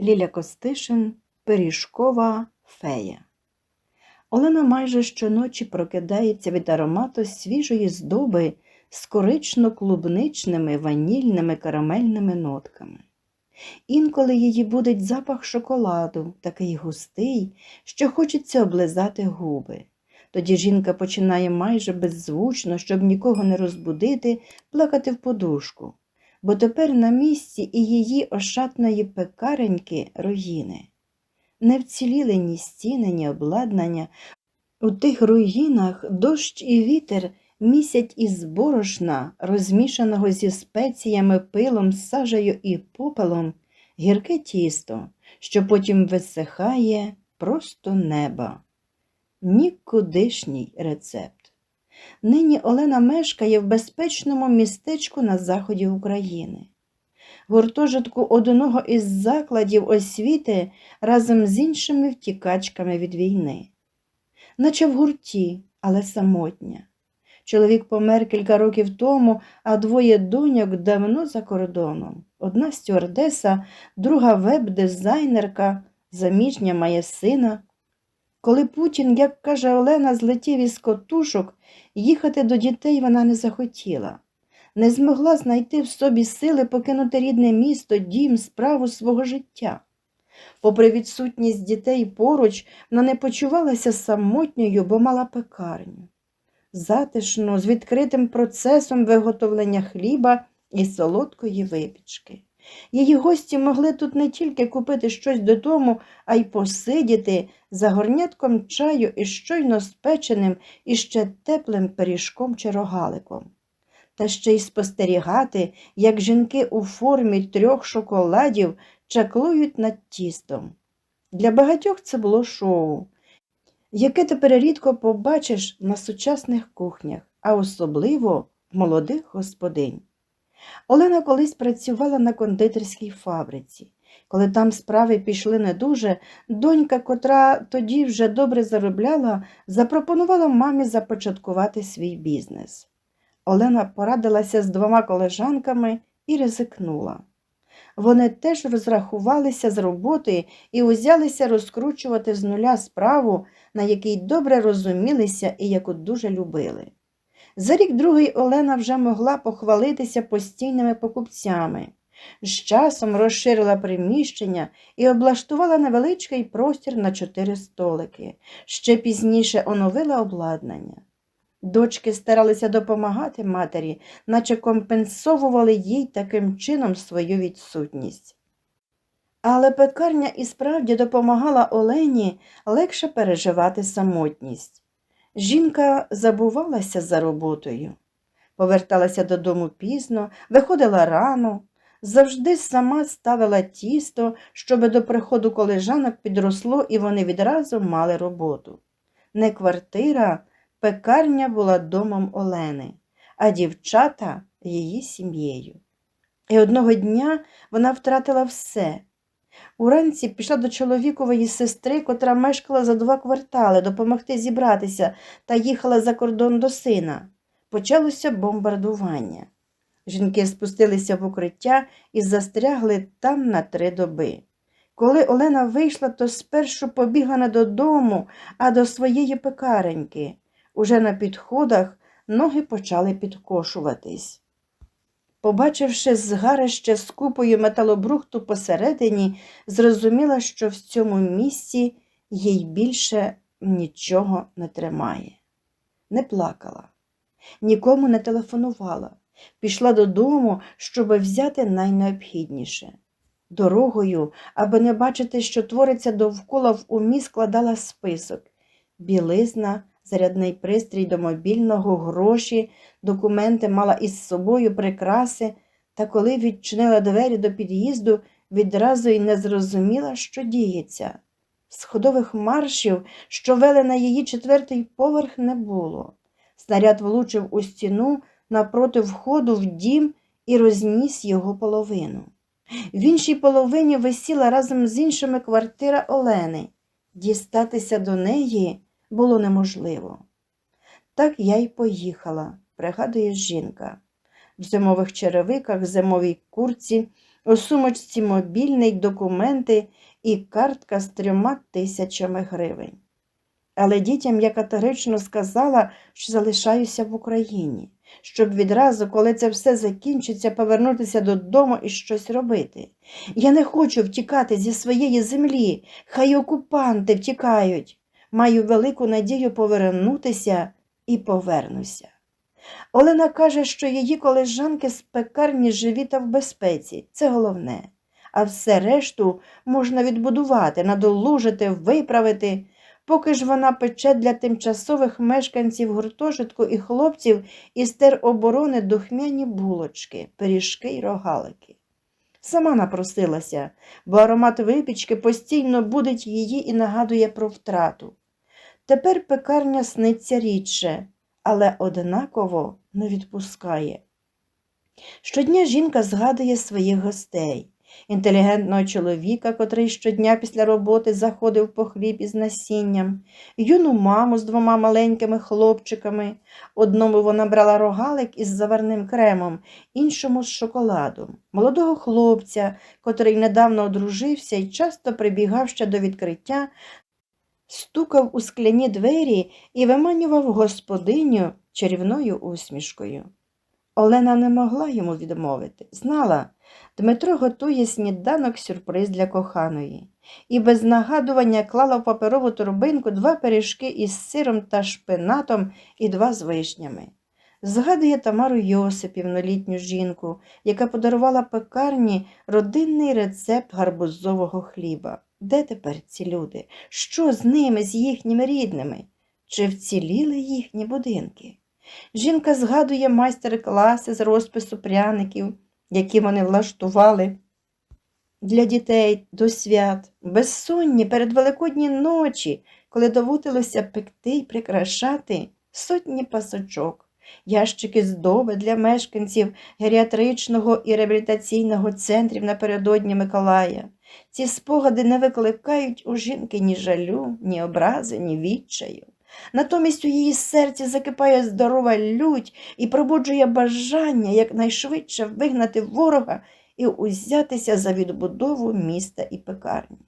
Ліля Костишин, Пиріжкова фея. Олена майже щоночі прокидається від аромату свіжої здоби з корично-клубничними ванільними карамельними нотками. Інколи її будить запах шоколаду, такий густий, що хочеться облизати губи. Тоді жінка починає майже беззвучно, щоб нікого не розбудити, плакати в подушку, бо тепер на місці і її ошатної пекареньки руїни. Не вціліли ні стіни, ні обладнання. У тих руїнах дощ і вітер місять із борошна, розмішаного зі спеціями, пилом, сажею і попелом, гірке тісто, що потім висихає просто неба. Нікудишній рецепт. Нині Олена мешкає в безпечному містечку на заході України. Гуртожитку одного із закладів освіти разом з іншими втікачками від війни. Наче в гурті, але самотня. Чоловік помер кілька років тому, а двоє доньок давно за кордоном. Одна стюардеса, друга веб-дизайнерка, заміжня має сина. Коли Путін, як каже Олена, злетів із котушок, їхати до дітей вона не захотіла. Не змогла знайти в собі сили покинути рідне місто, дім, справу свого життя. Попри відсутність дітей поруч, вона не почувалася самотньою, бо мала пекарню. Затишну, з відкритим процесом виготовлення хліба і солодкої випічки. Її гості могли тут не тільки купити щось додому, а й посидіти за горнятком чаю із щойно спеченим і ще теплим пиріжком чи рогаликом. Та ще й спостерігати, як жінки у формі трьох шоколадів чаклують над тістом. Для багатьох це було шоу, яке тепер рідко побачиш на сучасних кухнях, а особливо молодих господинь. Олена колись працювала на кондитерській фабриці. Коли там справи пішли не дуже, донька, котра тоді вже добре заробляла, запропонувала мамі започаткувати свій бізнес. Олена порадилася з двома колежанками і ризикнула. Вони теж розрахувалися з роботи і узялися розкручувати з нуля справу, на якій добре розумілися і яку дуже любили. За рік другий Олена вже могла похвалитися постійними покупцями. З часом розширила приміщення і облаштувала невеличкий простір на чотири столики. Ще пізніше оновила обладнання. Дочки старалися допомагати матері, наче компенсовували їй таким чином свою відсутність. Але пекарня і справді допомагала Олені легше переживати самотність. Жінка забувалася за роботою, поверталася додому пізно, виходила рано, завжди сама ставила тісто, щоб до приходу колежанок підросло і вони відразу мали роботу. Не квартира, пекарня була домом Олени, а дівчата її сім'єю. І одного дня вона втратила все. Уранці пішла до чоловікової сестри, котра мешкала за два квартали, допомогти зібратися та їхала за кордон до сина. Почалося бомбардування. Жінки спустилися в укриття і застрягли там на три доби. Коли Олена вийшла, то спершу побігла додому, а до своєї пекареньки. Уже на підходах ноги почали підкошуватись. Побачивши згарище з купою металобрухту посередині, зрозуміла, що в цьому місці їй більше нічого не тримає. Не плакала, нікому не телефонувала, пішла додому, щоб взяти найнеобхідніше. Дорогою, аби не бачити, що твориться довкола в умі, складала список білизна, зарядний пристрій до мобільного, гроші, документи мала із собою прикраси, та коли відчинила двері до під'їзду, відразу й не зрозуміла, що діється. Сходових маршів, що вели на її четвертий поверх, не було. Снаряд влучив у стіну напроти входу в дім і розніс його половину. В іншій половині висіла разом з іншими квартира Олени. Дістатися до неї було неможливо. Так я й поїхала, пригадує жінка. В зимових черевиках, зимовій курці, У сумочці мобільний, документи і картка з трьома тисячами гривень. Але дітям я категорично сказала, що залишаюся в Україні, щоб відразу, коли це все закінчиться, повернутися додому і щось робити. Я не хочу втікати зі своєї землі, хай окупанти втікають. Маю велику надію повернутися і повернуся. Олена каже, що її колежанки з пекарні живі та в безпеці. Це головне. А все решту можна відбудувати, надолужити, виправити. Поки ж вона пече для тимчасових мешканців гуртожитку і хлопців із тероборони духмяні булочки, пиріжки й рогалики. Сама напросилася, бо аромат випічки постійно будить її і нагадує про втрату. Тепер пекарня сниться рідше, але однаково не відпускає. Щодня жінка згадує своїх гостей, інтелігентного чоловіка, котрий щодня після роботи заходив по хліб із насінням, юну маму з двома маленькими хлопчиками. Одному вона брала рогалик із заварним кремом, іншому з шоколадом, молодого хлопця, котрий недавно одружився і часто прибігав ще до відкриття, стукав у скляні двері і виманював господиню чарівною усмішкою. Олена не могла йому відмовити. Знала, Дмитро готує сніданок сюрприз для коханої, і без нагадування клала в паперову торбинку два пиріжки із сиром та шпинатом і два з вишнями. Згадує Тамару Йосипівну, літню жінку, яка подарувала пекарні родинний рецепт гарбузового хліба. Де тепер ці люди? Що з ними, з їхніми рідними? Чи вціліли їхні будинки? Жінка згадує майстер-класи з розпису пряників, які вони влаштували для дітей до свят, безсонні передвеликодні ночі, коли доводилося пекти й прикрашати сотні пасочок, ящики здоби для мешканців геріатричного і реабілітаційного центрів напередодні Миколая. Ці спогади не викликають у жінки ні жалю, ні образи, ні відчаю. Натомість у її серці закипає здорова лють і пробуджує бажання якнайшвидше вигнати ворога і узятися за відбудову міста і пекарні.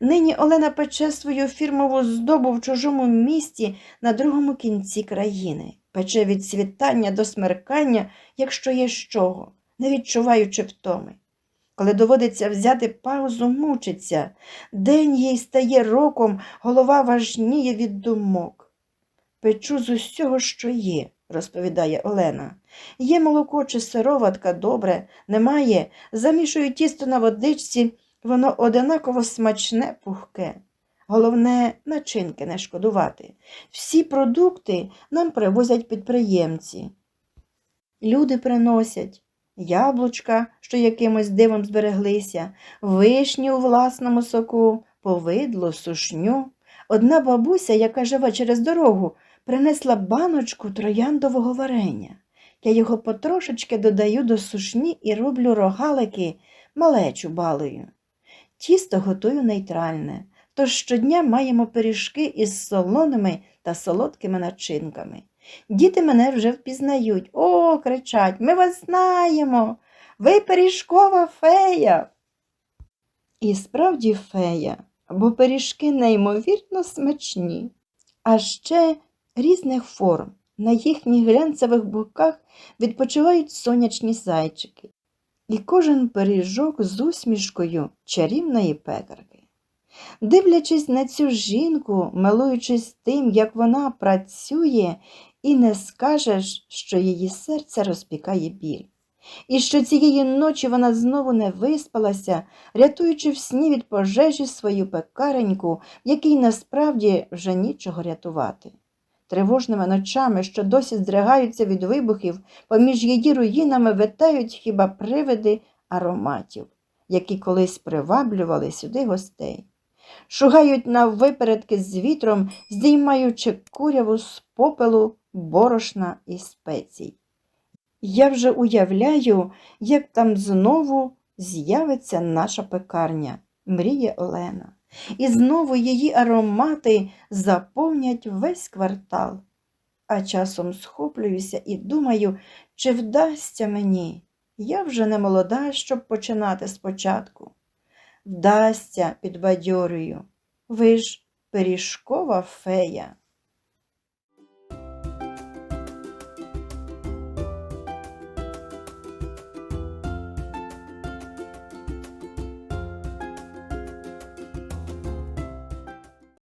Нині Олена пече свою фірмову здобу в чужому місті на другому кінці країни, пече від світання до смеркання, якщо є з чого, не відчуваючи втоми. Коли доводиться взяти паузу, мучиться. День їй стає роком, голова важніє від думок. Печу з усього, що є, розповідає Олена. Є молоко чи сироватка добре, немає, замішую тісто на водичці, воно одинаково смачне, пухке. Головне, начинки не шкодувати. Всі продукти нам привозять підприємці. Люди приносять яблучка, що якимось дивом збереглися, вишні у власному соку, повидло, сушню. Одна бабуся, яка живе через дорогу, принесла баночку трояндового варення. Я його потрошечки додаю до сушні і роблю рогалики малечу балою. Тісто готую нейтральне, тож щодня маємо пиріжки із солоними та солодкими начинками. Діти мене вже впізнають. О, кричать, ми вас знаємо. Ви пиріжкова фея. І справді фея, бо пиріжки неймовірно смачні, а ще різних форм. На їхніх глянцевих боках відпочивають сонячні зайчики, і кожен пиріжок з усмішкою чарівної пекарки. Дивлячись на цю жінку, милуючись тим, як вона працює, і не скажеш, що її серце розпікає біль. І що цієї ночі вона знову не виспалася, рятуючи в сні від пожежі свою пекареньку, якій насправді вже нічого рятувати. Тривожними ночами, що досі здригаються від вибухів, поміж її руїнами витають хіба привиди ароматів, які колись приваблювали сюди гостей. Шугають на випередки з вітром, здіймаючи куряву з попелу, борошна і спецій. Я вже уявляю, як там знову з'явиться наша пекарня, мріє Олена. І знову її аромати заповнять весь квартал. А часом схоплююся і думаю, чи вдасться мені Я вже не молода, щоб починати спочатку. Вдасться, підбадьорюю. Ви ж пиріжкова фея.